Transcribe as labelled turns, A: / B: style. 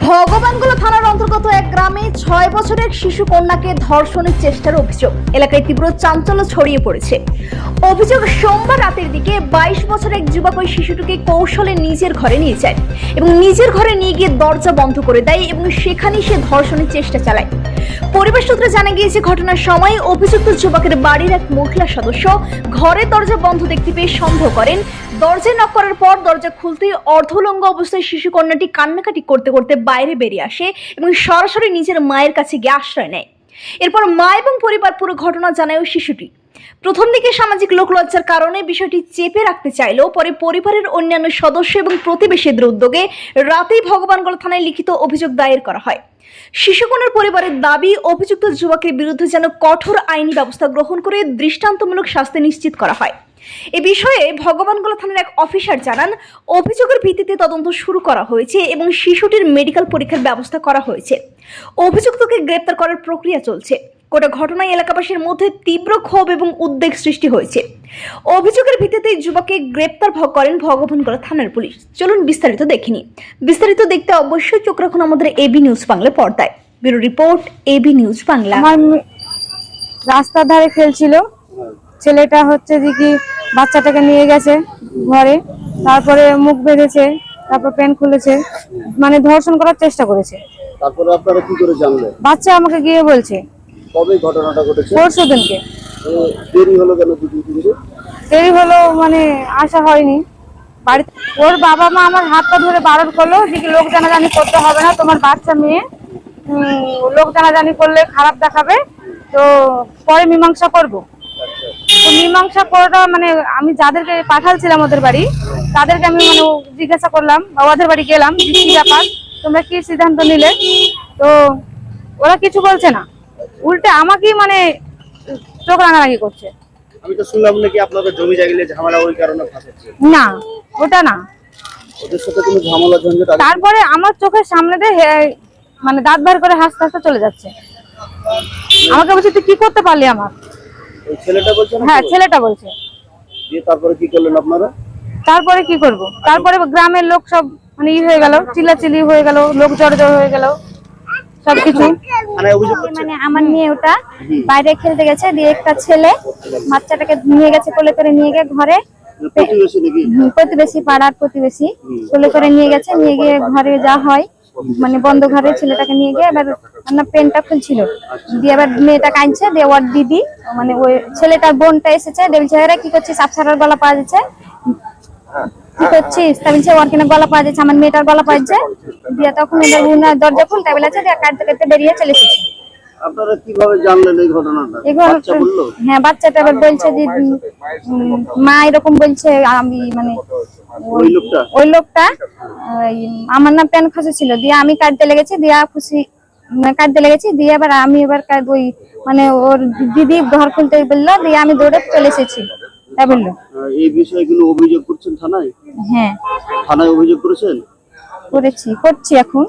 A: ভগবানগোলা থানার অন্তর্গত এক গ্রামে ছয় বছরের শিশু কন্যাকে ধর্ষণের চেষ্টার অভিযোগ। এলাকায় তীব্র চাঞ্চল্য ছড়িয়ে পড়েছে। অভিযোগ সোমবার রাতের দিকে বাইশ বছরের এক যুবক ওই শিশুটিকে কৌশলে নিজের ঘরে নিয়ে যায় এবং নিজের ঘরে নিয়ে গিয়ে দরজা বন্ধ করে দেয় এবং সেখানেই সে ধর্ষণের চেষ্টা চালায়। পরিবার সূত্রে জানা গিয়েছে, ঘটনার সময় অভিযুক্ত যুবকের বাড়ির এক মহিলা সদস্য ঘরের দরজা বন্ধ দেখতে পেয়ে সন্দেহ করেন দরজায় নক করার পর দরজা খুলতেই অর্ধলঙ্গ অবস্থায় শিশু কন্যাটি কান্নাকাটি করতে করতে বাইরে বেরিয়ে আসে এবং সরাসরি নিজের মায়ের কাছে গিয়ে আশ্রয় নেয়। এরপর মা এবং পরিবার পুরো ঘটনা জানায় ওই শিশুটি। প্রথম দিকে সামাজিক লোকলজ্জার কারণে বিষয়টি চেপে রাখতে চাইলেও পরে পরিবারের অন্যান্য সদস্য এবং প্রতিবেশীদের উদ্যোগে রাতেই ভগবানগোলা থানায় লিখিত অভিযোগ দায়ের করা হয়। শিশুকণার পরিবারের দাবি, অভিযুক্ত যুবকের বিরুদ্ধে যেন কঠোর আইনি ব্যবস্থা গ্রহণ করে দৃষ্টান্তমূলক শাস্তি নিশ্চিত করা হয়। এ বিষয়ে ভগবানগোলা থানার এক অফিসার জানান, অভিযোগের ভিত্তিতে তদন্ত শুরু করা হয়েছে এবং শিশুটির মেডিকেল পরীক্ষার ব্যবস্থা করা হয়েছে। অভিযুক্তকে গ্রেপ্তার করার প্রক্রিয়া চলছে। গোটা ঘটনায় এলাকাবাসীর মধ্যে তীব্র ক্ষোভ এবং উদ্বেগ সৃষ্টি হয়েছে। অভিযোগের ভিত্তিতে যুবককে গ্রেপ্তার করেন ভগবানগোলা থানার পুলিশ। চলুন বিস্তারিত দেখিনি বিস্তারিত দেখতে অবশ্যই চোখ রাখুন আমাদের এবি নিউজ বাংলা পর্দায়। Bureau report AB news Bangla.
B: রাস্তার ধারে খেলছিল ছেলেটা হচ্ছে যে কি বাচ্চাটাকে নিয়ে গেছে ঘরে তারপরে মুখ বেঁধেছে তারপর প্যান্ট খুলেছে মানে ধর্ষণ করার চেষ্টা করেছে।
C: তারপরে আপনারা কি করে জানলেন?
B: বাচ্চা আমাকে গিয়ে বলছে।
C: কবে ঘটনাটা ঘটেছে?
B: পরশু দিনকে।
C: দেরি হলো কেন দুদিন
B: দেরি হলো মানে আসা হয়নি। বাড়িতে ওর বাবা মা আমার হাতটা ধরে বারণ করল যে কি লোক জানাজানি করতে হবে না তোমার বাচ্চা মেয়ে লোক জানাজানি করলে খারাপ দেখাবে তো পরে মীমাংসা করব। মীমাংসা করাটা মানে আমি যাদেরকে পাঠালছিলাম ওদের বাড়ি তাদেরকে আমি মানে জিজ্ঞাসা করলাম বা ওদের বাড়ি গেলাম কি ব্যাপার তোমরা কি সিদ্ধান্ত নিলে? তো ওরা কিছু বলছে না। উল্টে আমাকেই মানে চোখ রাঙারাঙি করছে।
C: আমি তো শুনলাম নাকি আপনাদের জমি জায়গায় ঝামেলা ওই কারণে ফাঁসাচ্ছে
B: না ওটা না।
C: ওদের সাথে কোনো ঝামেলা ঝঞ্ঝট
B: তারপরে আমার চোখের সামনে দিয়ে মানে দাঁত বার করে হাসতে হাসতে চলে যাচ্ছে। আমাকে বলছে তুই কি করতে পারলি আমার?
C: ওই ছেলেটা বলছে না
B: হ্যাঁ ছেলেটা বলছে।
C: দিয়ে তারপরে কি করলেন আপনারা?
B: তারপরে কি করব? তারপরে গ্রামের লোক সব মানে ই হয়ে গেল চিল্লাচিল্লি হয়ে গেল লোক জড় জড় হয়ে গেল সবকিছু।
C: থানায়
D: মানে আমার মেয়ে ওটা বাইরে খেলতে গেছে দিয়ে একটা ছেলে বাচ্চাটাকে নিয়ে গেছে কোলে করে নিয়ে গিয়ে ঘরে।
C: প্রতিবেশী নাকি?
D: প্রতিবেশী পাড়ার প্রতিবেশী কোলে করে নিয়ে গেছে নিয়ে গিয়ে ঘরে যা হয়। মানে বন্ধ ঘরে ছেলেটাকে নিয়ে গিয়ে এবার আপনার পেনটা খুলছিল। দিয়ে এবার মেয়েটা কাঁদছে দিয়ে ওর দিদি মানে ওই ছেলেটার বোনটা এসেছে দেবী ছেলেরা কি করছিস? আফসারার গলা পাওয়া যাচ্ছে? কি করছিস? বলছে, ওর গলা পাওয়া যাচ্ছে? আমার মেয়েটার গলা পাওয়া যাচ্ছে? দিয়ে তখন দরজা খুলতে বলেছে, দিয়ে কাঁদতে কাঁদতে বেরিয়ে চলে এসেছে।
C: আপনারা কীভাবে জানলেন এই ঘটনাটা? বাচ্চা বলল?
D: হ্যাঁ বাচ্চাটা এবার বলছে যে মা এরকম বলছে আমি মানে
C: ওই লোকটা?
D: ওই লোকটা আমার নাম প্যান খসে ছিল দিয়ে আমি কাটতে লেগেছি দিয়ে খুশি মানে কাটতে লেগেছি দিয়ে এবার আমি এবার ওই মানে ওর দিদি ঘর খুলতে বলল দিয়ে আমি দৌড়ে চলে এসেছি। তাই বলল।
C: এই বিষয়ে কোনো অভিযোগ করছেন থানায়?
D: হ্যাঁ।
C: থানায় অভিযোগ করেছেন?
D: করেছি করছি এখন।